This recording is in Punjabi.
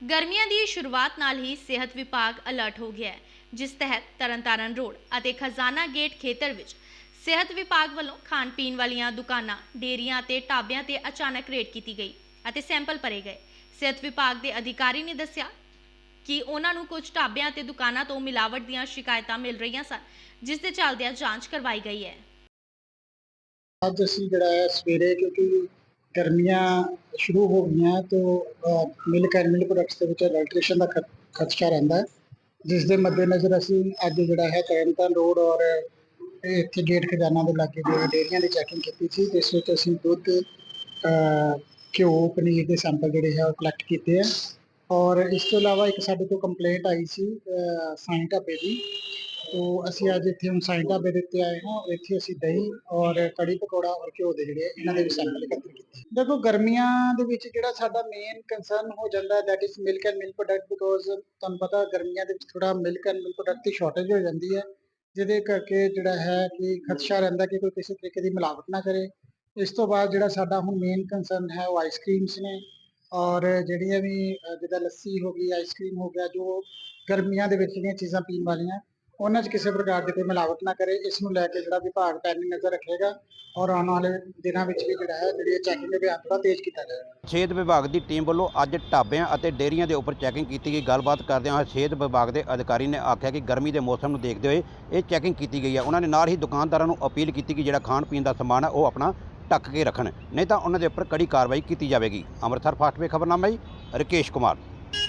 ਗਰਮੀਆਂ ਦੀ ਸ਼ੁਰੂਆਤ ਨਾਲ ਹੀ ਸਿਹਤ ਵਿਭਾਗ ਅਲਰਟ ਹੋ ਗਿਆ ਹੈ, ਜਿਸ ਤਹਿਤ ਤਰਨਤਾਰਨ ਰੋਡ ਅਤੇ ਖਜ਼ਾਨਾ ਗੇਟ ਖੇਤਰ ਵਿੱਚ ਸਿਹਤ ਵਿਭਾਗ ਵੱਲੋਂ ਖਾਣ ਪੀਣ ਵਾਲੀਆਂ ਦੁਕਾਨਾਂ, ਡੇਰੀਆਂ ਤੇ ਢਾਬਿਆਂ ਤੇ ਅਚਾਨਕ ਰੇਡ ਕੀਤੀ ਗਈ ਅਤੇ ਸੈਂਪਲ ਭਰੇ ਗਏ। ਸਿਹਤ ਵਿਭਾਗ ਦੇ ਅਧਿਕਾਰੀ ਨੇ ਦੱਸਿਆ ਕਿ ਉਹਨਾਂ ਨੂੰ ਕੁਝ ਢਾਬਿਆਂ ਤੇ ਦੁਕਾਨਾਂ ਤੋਂ ਮਿਲਾਵਟ ਦੀਆਂ ਸ਼ਿਕਾਇਤਾਂ ਮਿਲ ਰਹੀਆਂ ਸਨ, ਜਿਸ ਦੇ ਚੱਲਦਿਆਂ ਜਾਂਚ ਕਰਵਾਈ ਗਈ ਹੈ। ਅੱਜ ਅਸੀਂ ਜਿਹੜਾ ਹੈ ਸਵੇਰੇ, ਕਿਉਂਕਿ ਗਰਮੀਆਂ ਸ਼ੁਰੂ ਹੋ ਗਈਆਂ ਤੋਂ ਮਿਲਕ ਐਂਡ ਮਿਲਕ ਪ੍ਰੋਡਕਟਸ ਦੇ ਵਿੱਚ ਅਡਲਟ੍ਰੇਸ਼ਨ ਦਾ ਖਤ- ਖਦਸ਼ਾ ਰਹਿੰਦਾ ਹੈ। ਜਿਸ ਦੇ ਮੱਦੇਨਜ਼ਰ ਅਸੀਂ ਅੱਜ ਜਿਹੜਾ ਹੈ ਤਰਨਤਾਰਨ ਰੋਡ ਔਰ ਇੱਥੇ ਗੇਟ ਖਜ਼ਾਨਾ ਦੇ ਲਾਗੇ ਜਿਹੜੇ ਡੇਅਰੀਆਂ ਦੀ ਚੈਕਿੰਗ ਕੀਤੀ ਸੀ ਜਿਸ ਵਿੱਚ ਅਸੀਂ ਦੁੱਧ ਘਿਓ ਪਨੀਰ ਦੇ ਸੈਂਪਲ ਜਿਹੜੇ ਹੈ ਉਹ ਕਲੈਕਟ ਕੀਤੇ ਆ ਔਰ ਇਸ ਤੋਂ ਇਲਾਵਾ ਇੱਕ ਸਾਡੇ ਕੋਲ ਕੰਪਲੇਂਟ ਆਈ ਸੀ ਅਹ, ਸਾਈਂ ਢਾਬੇ ਦੀ। ਤੋ ਅਸੀਂ ਅੱਜ ਇੱਥੇ ਹੁਣ ਸਾਈਂ ਢਾਬੇ ਦੇ ਉੱਤੇ ਆਏ ਹਾਂ। ਇੱਥੇ ਅਸੀਂ ਦਹੀਂ ਔਰ ਕੜੀ ਪਕੌੜਾ ਔਰ ਘਿਓ ਦੇ ਜਿਹੜੇ ਇਹਨਾਂ ਦੇ ਵੀ ਸੈਂਪਲ ਇਕੱਤਰ ਕੀਤੇ ਦੇਖੋ, ਗਰਮੀਆਂ ਦੇ ਵਿੱਚ ਜਿਹੜਾ ਸਾਡਾ ਮੇਨ ਕੰਸਰਨ ਹੋ ਜਾਂਦਾ ਹੈ that is milk and milk product because ਤੁਹਾਨੂੰ ਪਤਾ ਗਰਮੀਆਂ ਦੇ ਵਿੱਚ ਥੋੜਾ ਮਿਲਕ ਐਂਡ ਮਿਲਕ ਪ੍ਰੋਡਕਟ ਦੀ ਸ਼ਾਰਟੇਜ ਹੋ ਜਾਂਦੀ ਹੈ। ਜਿਹਦੇ ਕਰਕੇ ਜਿਹੜਾ ਹੈ ਕਿ ਖਦਸ਼ਾ ਰਹਿੰਦਾ ਕਿ ਕੋਈ ਕਿਸੇ ਤਰੀਕੇ ਦੀ ਮਿਲਾਵਟ ਨਾ ਕਰੇ। ਇਸ ਤੋਂ ਬਾਅਦ ਜਿਹੜਾ ਸਾਡਾ ਹੁਣ ਮੇਨ ਕੰਸਰਨ ਹੈ, ਉਹ ਆਈਸਕ੍ਰੀਮਸ ਨੇ। ਔਰ ਜਿਹੜੀਆਂ ਵੀ ਜਿੱਦਾਂ ਲੱਸੀ ਹੋ ਗਈ ਆਈਸਕ੍ਰੀਮ ਹੋ ਗਿਆ, ਜੋ ਗਰਮੀਆਂ ਦੇ ਵਿੱਚ ਜਿਹੜੀਆਂ ਚੀਜ਼ਾਂ ਪੀਣ ਵਾਲੀਆਂ ਉਹਨਾਂ 'ਚ ਕਿਸੇ ਪ੍ਰਕਾਰ ਦੀ ਕੋਈ ਮਿਲਾਵਟ ਨਾ ਕਰੇ, ਇਸ ਨੂੰ ਲੈ ਕੇ ਜਿਹੜਾ ਵਿਭਾਗ ਪੈਣੀ ਨਜ਼ਰ ਰੱਖੇਗਾ ਔਰ ਆਉਣ ਵਾਲੇ ਦਿਨਾਂ ਵਿੱਚ ਵੀ ਜਿਹੜਾ ਹੈ, ਜਿਹੜੀ ਚੈਕਿੰਗ ਅਭਿਆਨ ਥੋੜਾ ਤੇਜ਼ ਕੀਤਾ ਜਾਏਗਾ। ਸਿਹਤ ਵਿਭਾਗ ਦੀ ਟੀਮ ਵੱਲੋਂ ਅੱਜ ਢਾਬਿਆਂ ਅਤੇ ਡੇਅਰੀਆਂ ਦੇ ਉੱਪਰ ਚੈਕਿੰਗ ਕੀਤੀ ਗਈ। ਗੱਲਬਾਤ ਕਰਦਿਆਂ ਹੋਏ ਸਿਹਤ ਵਿਭਾਗ ਦੇ ਅਧਿਕਾਰੀ ਨੇ ਆਖਿਆ ਕਿ ਗਰਮੀ ਦੇ ਮੌਸਮ ਨੂੰ ਦੇਖਦੇ ਹੋਏ ਇਹ ਚੈਕਿੰਗ ਕੀਤੀ ਗਈ ਹੈ। ਉਹਨਾਂ ਨੇ ਨਾਲ ਹੀ ਦੁਕਾਨਦਾਰਾਂ ਨੂੰ ਅਪੀਲ ਕੀਤੀ ਕਿ ਜਿਹੜਾ ਖਾਣ ਪੀਣ ਦਾ ਸਮਾਨ ਹੈ, ਉਹ ਆਪਣਾ ਢੱਕ ਕੇ ਰੱਖਣ। ਨਹੀਂ ਤਾਂ ਉਹਨਾਂ ਦੇ ਉੱਪਰ ਕੜੀ ਕਾਰਵਾਈ ਕੀਤੀ ਜਾਵੇਗੀ। ਅੰਮ੍ਰਿਤਸਰ ਫਾਸਟ ਖਬਰਨਾਮਾ ਜੀ, ਰਕੇਸ਼ ਕੁਮਾਰ।